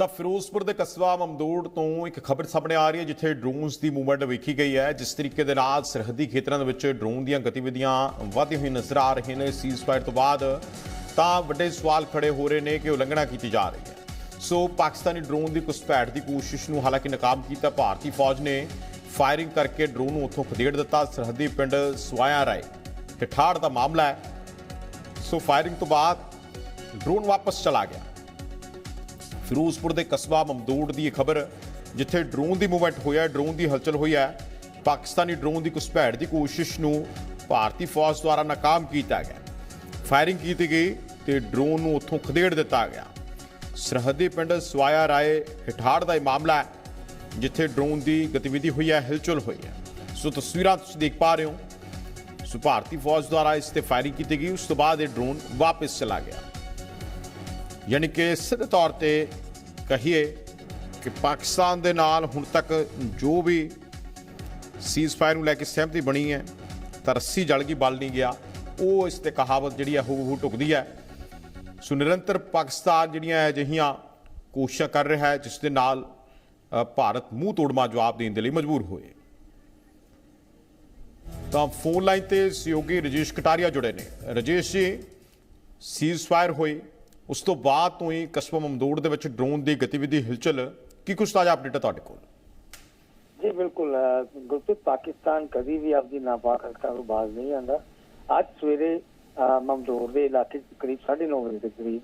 ਤਾਂ ਫਿਰੋਜ਼ਪੁਰ ਦੇ ਕਸਬਾ ਮਮਦੂੜ ਤੋਂ ਇੱਕ ਖਬਰ ਸਾਹਮਣੇ ਆ ਰਹੀ ਹੈ, ਜਿੱਥੇ ਡਰੋਨਸ ਦੀ ਮੂਵਮੈਂਟ ਵੇਖੀ ਗਈ ਹੈ। ਜਿਸ ਤਰੀਕੇ ਦੇ ਨਾਲ ਸਰਹੱਦੀ ਖੇਤਰਾਂ ਦੇ ਵਿੱਚ ਡਰੋਨ ਦੀਆਂ ਗਤੀਵਿਧੀਆਂ ਵਧਦੀ ਹੋਈ ਨਜ਼ਰ ਆ ਰਹੀਆਂ ਨੇ। ਸੀਜ਼ਫਾਇਰ ਤੋਂ ਬਾਅਦ ਤਾਂ ਵੱਡੇ ਸਵਾਲ ਖੜੇ ਹੋ ਰਹੇ ਨੇ ਕਿ ਉਲੰਘਣਾ ਕੀਤੀ ਜਾ ਰਹੀ ਹੈ। ਸੋ ਪਾਕਿਸਤਾਨੀ ਡਰੋਨ ਦੀ ਘੁਸਪੈਠ ਦੀ ਕੋਸ਼ਿਸ਼ ਨੂੰ ਹਾਲਾਂਕਿ ਨਾਕਾਮ ਕੀਤਾ, ਭਾਰਤੀ ਫੌਜ ਨੇ ਫਾਇਰਿੰਗ ਕਰਕੇ ਡਰੋਨ ਨੂੰ ਉੱਥੋਂ ਖਦੇੜ ਦਿੱਤਾ। ਸਰਹੱਦੀ ਪਿੰਡ ਸਵਾਇਆ ਰਾਏ ਠਾੜ ਦਾ ਮਾਮਲਾ ਹੈ। ਸੋ ਫਾਇਰਿੰਗ ਤੋਂ ਬਾਅਦ ਡਰੋਨ ਵਾਪਸ ਚਲਾ ਗਿਆ। ਫਿਰੋਜ਼ਪੁਰ ਦੇ ਕਸਬਾ ਮਮਦੂੜ ਦੀ ਇਹ ਖਬਰ, ਜਿੱਥੇ ਡਰੋਨ ਦੀ ਮੂਵਮੈਂਟ ਹੋਇਆ ਡਰੋਨ ਦੀ ਹਲਚਲ ਹੋਈ ਹੈ, ਪਾਕਿਸਤਾਨੀ ਡਰੋਨ ਦੀ ਘੁਸਪੈਠ ਦੀ ਕੋਸ਼ਿਸ਼ ਨੂੰ ਭਾਰਤੀ ਫੌਜ ਦੁਆਰਾ ਨਾਕਾਮ ਕੀਤਾ ਗਿਆ। ਫਾਇਰਿੰਗ ਕੀਤੀ ਗਈ ਤੇ ਡਰੋਨ ਨੂੰ ਉੱਥੋਂ ਖਦੇੜ ਦਿੱਤਾ ਗਿਆ। ਸਰਹੱਦੀ ਪਿੰਡ ਸਵਾਇਆ ਰਾਏ ਹਿਠਾੜ ਦਾ ਇਹ ਮਾਮਲਾ ਹੈ, ਜਿੱਥੇ ਡਰੋਨ ਦੀ ਗਤੀਵਿਧੀ ਹੋਈ ਹੈ, ਹਿਲਚੁਲ ਹੋਈ ਹੈ। ਸੋ ਤਸਵੀਰਾਂ ਤੁਸੀਂ ਦੇਖ ਪਾ ਰਹੇ ਹੋ। ਸੋ ਭਾਰਤੀ ਫੌਜ ਦੁਆਰਾ ਇਸ ਤੇ ਫਾਇਰਿੰਗ ਕੀਤੀ ਗਈ, ਉਸ ਤੋਂ ਬਾਅਦ ਇਹ ਡਰੋਨ ਵਾਪਸ ਚਲਾ ਗਿਆ। ਯਾਨੀ ਕਿ ਸਿੱਧੇ ਤੌਰ ਤੇ ਕਹੀਏ ਕਿ ਪਾਕਿਸਤਾਨ ਦੇ ਨਾਲ ਹੁਣ ਤੱਕ ਜੋ ਵੀ ਸੀਜ਼ਫਾਇਰ ਨੂੰ ਲੈ ਕੇ ਸਹਿਮਤੀ ਬਣੀ ਹੈ, ਤਾਂ ਰੱਸੀ ਜਲ ਗਈ, ਬਲ ਨਹੀਂ ਗਿਆ। ਉਹ ਇਸ ਤੇ ਕਹਾਵਤ ਜਿਹੜੀ ਹੈ ਹੂ ਹੂ ਟੁਕਦੀ ਹੈ। ਸੋ ਨਿਰੰਤਰ ਪਾਕਿਸਤਾਨ ਜਿਹੜੀਆਂ ਅਜਿਹੀਆਂ ਕੋਸ਼ਿਸ਼ਾਂ ਕਰ ਰਿਹਾ ਹੈ, ਜਿਸ ਦੇ ਨਾਲ ਭਾਰਤ ਮੂੰਹ ਤੋੜਮਾ ਜਵਾਬ ਦੇਣ ਦੇ ਲਈ ਮਜਬੂਰ ਹੋਏ। ਤਾਂ ਫੋਨ ਲਾਈਨ ਤੇ ਸਹਿਯੋਗੀ ਰਜੇਸ਼ ਕਟਾਰੀਆ ਜੁੜੇ ਨੇ। ਰਜੇਸ਼ ਜੀ ਸੀਜ਼ਫਾਇਰ ਹੋਈ। ਉਸ ਤੋਂ ਬਾਅਦ ਤੋਂ ਹੀ ਕਸਬਾ ਮਮਦੂੜ ਦੇ ਵਿੱਚ ਡਰੋਨ ਦੀ ਗਤੀਵਿਧੀ ਹਿਲਚਲ, ਕੀ ਕੁਝ ਤਾਜ਼ਾ ਅਪਡੇਟ ਹੈ ਤੁਹਾਡੇ ਕੋਲ? ਜੀ, ਬਿਲਕੁਲ ਗੁਰਪ੍ਰੀਤ, ਪਾਕਿਸਤਾਨ ਕਦੀ ਵੀ ਆਪਦੀ ਨਾਪਾਕ ਹਰਕਤਾਂ ਤੋਂ ਬਾਜ਼ ਨਹੀਂ ਆਂਦਾ ਅੱਜ ਸਵੇਰੇ, ਅਹ ਦੇ ਇਲਾਕੇ 'ਚ ਕਰੀਬ 9:30 ਵਜੇ ਦੇ ਕਰੀਬ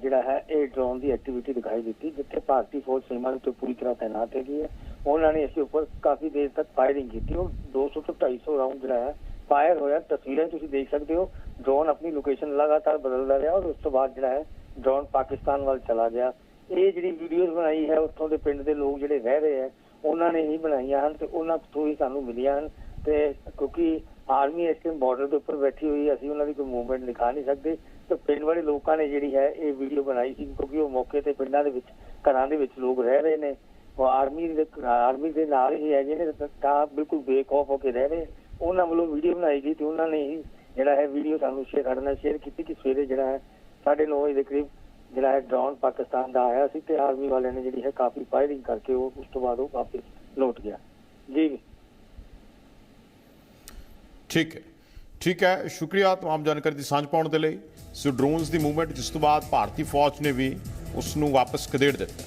ਜਿਹੜਾ ਹੈ, ਇਹ ਡਰੋਨ ਦੀ ਐਕਟੀਵਿਟੀ ਦਿਖਾਈ ਦਿੱਤੀ, ਜਿੱਥੇ ਭਾਰਤੀ ਫੌਜ ਸੀਮਾ ਦੇ ਉੱਤੇ ਪੂਰੀ ਤਰ੍ਹਾਂ ਤਾਇਨਾਤ ਹੈਗੀ ਹੈ। ਉਹਨਾਂ ਨੇ ਇਸ ਦੇ ਉੱਪਰ ਕਾਫੀ ਦੇਰ ਤੱਕ ਫਾਇਰਿੰਗ ਕੀਤੀ। ਉਹ 200 ਤੋਂ 250 ਰਾਉਂਡ ਜਿਹੜਾ ਹੈ ਫਾਇਰ ਹੋਇਆ। ਤਸਵੀਰਾਂ ਤੁਸੀਂ ਦੇਖ ਸਕਦੇ ਹੋ। ਡਰੋਨ ਆਪਣੀ ਲੋਕੇਸ਼ਨ ਲਗਾਤਾਰ ਬਦਲਦਾ ਰਿਹਾ ਔਰ ਉਸ ਤੋਂ ਬਾਅਦ ਜਿਹੜਾ ਹੈ ਡਰੋਨ ਪਾਕਿਸਤਾਨ ਵੱਲ ਚਲਾ ਗਿਆ। ਇਹ ਜਿਹੜੀ ਵੀਡੀਓਜ਼ ਬਣਾਈ ਹੈ, ਉੱਥੋਂ ਦੇ ਪਿੰਡ ਦੇ ਲੋਕ ਜਿਹੜੇ ਰਹਿ ਰਹੇ ਹੈ, ਉਹਨਾਂ ਨੇ ਹੀ ਬਣਾਈਆਂ ਹਨ ਤੇ ਉਹਨਾਂ ਤੋਂ ਹੀ ਸਾਨੂੰ ਮਿਲੀਆਂ ਹਨ। ਤੇ ਕਿਉਂਕਿ ਆਰਮੀ ਇਸ ਟਾਈਮ ਬਾਰਡਰ ਦੇ ਉੱਪਰ ਬੈਠੀ ਹੋਈ ਅਸੀਂ ਉਹਨਾਂ ਦੀ ਕੋਈ ਮੂਵਮੈਂਟ ਦਿਖਾ ਨਹੀਂ ਸਕਦੇ। ਤੇ ਪਿੰਡ ਵਾਲੇ ਲੋਕਾਂ ਨੇ ਜਿਹੜੀ ਹੈ, ਇਹ ਵੀਡੀਓ ਬਣਾਈ ਸੀ ਕਿਉਂਕਿ ਉਹ ਮੌਕੇ ਤੇ ਪਿੰਡਾਂ ਦੇ ਵਿੱਚ, ਘਰਾਂ ਦੇ ਵਿੱਚ ਲੋਕ ਰਹਿ ਰਹੇ ਨੇ। ਉਹ ਆਰਮੀ ਦੇ ਆਰਮੀ ਦੇ ਨਾਲ ਹੀ ਹੈਗੇ ਨੇ, ਤਾਂ ਬਿਲਕੁਲ ਬੇਖੌਫ ਹੋ ਕੇ ਰਹਿ ਰਹੇ ਉਹਨਾਂ ਵੱਲੋਂ ਵੀਡੀਓ ਬਣਾਈ ਗਈ ਤੇ ਉਹਨਾਂ ਨੇ ਹੀ ਜਿਹੜਾ ਹੈ ਵੀਡੀਓ ਸਾਨੂੰ ਸ਼ੇਅਰ ਸਾਡੇ ਨਾਲ ਸ਼ੇਅਰ ਕੀਤੀ ਕਿ ਸਵੇਰੇ ਜਿਹੜਾ ਹੈ 9:30 ਵਜੇ ਦੇ ਕਰੀਬ ਜਿਹੜਾ ਹੈ ਡਰੋਨ ਪਾਕਿਸਤਾਨ ਦਾ ਆਇਆ ਸੀ ਤੇ ਆਰਮੀ ਵਾਲਿਆਂ ਨੇ ਜਿਹੜੀ ਹੈ ਕਾਫੀ ਫਾਇਰਿੰਗ ਕਰਕੇ ਉਹ ਉਸ ਤੋਂ ਬਾਅਦ ਉਹ ਵਾਪਸ ਲੌਟ ਗਿਆ। ਜੀ। ਠੀਕ ਹੈ। ਠੀਕ ਹੈ, ਸ਼ੁਕਰੀਆ ਤਮਾਮ ਜਾਣਕਾਰੀ ਦੀ ਸਾਂਝ ਪਾਉਣ ਦੇ ਲਈ। ਸੋ ਡਰੋਨਸ ਦੀ ਮੂਵਮੈਂਟ ਜਿਸ ਤੋਂ ਬਾਅਦ ਭਾਰਤੀ ਫੌਜ ਨੇ ਵੀ ਉਸ ਨੂੰ ਵਾਪਸ ਖਦੇੜ ਦਿੱਤਾ।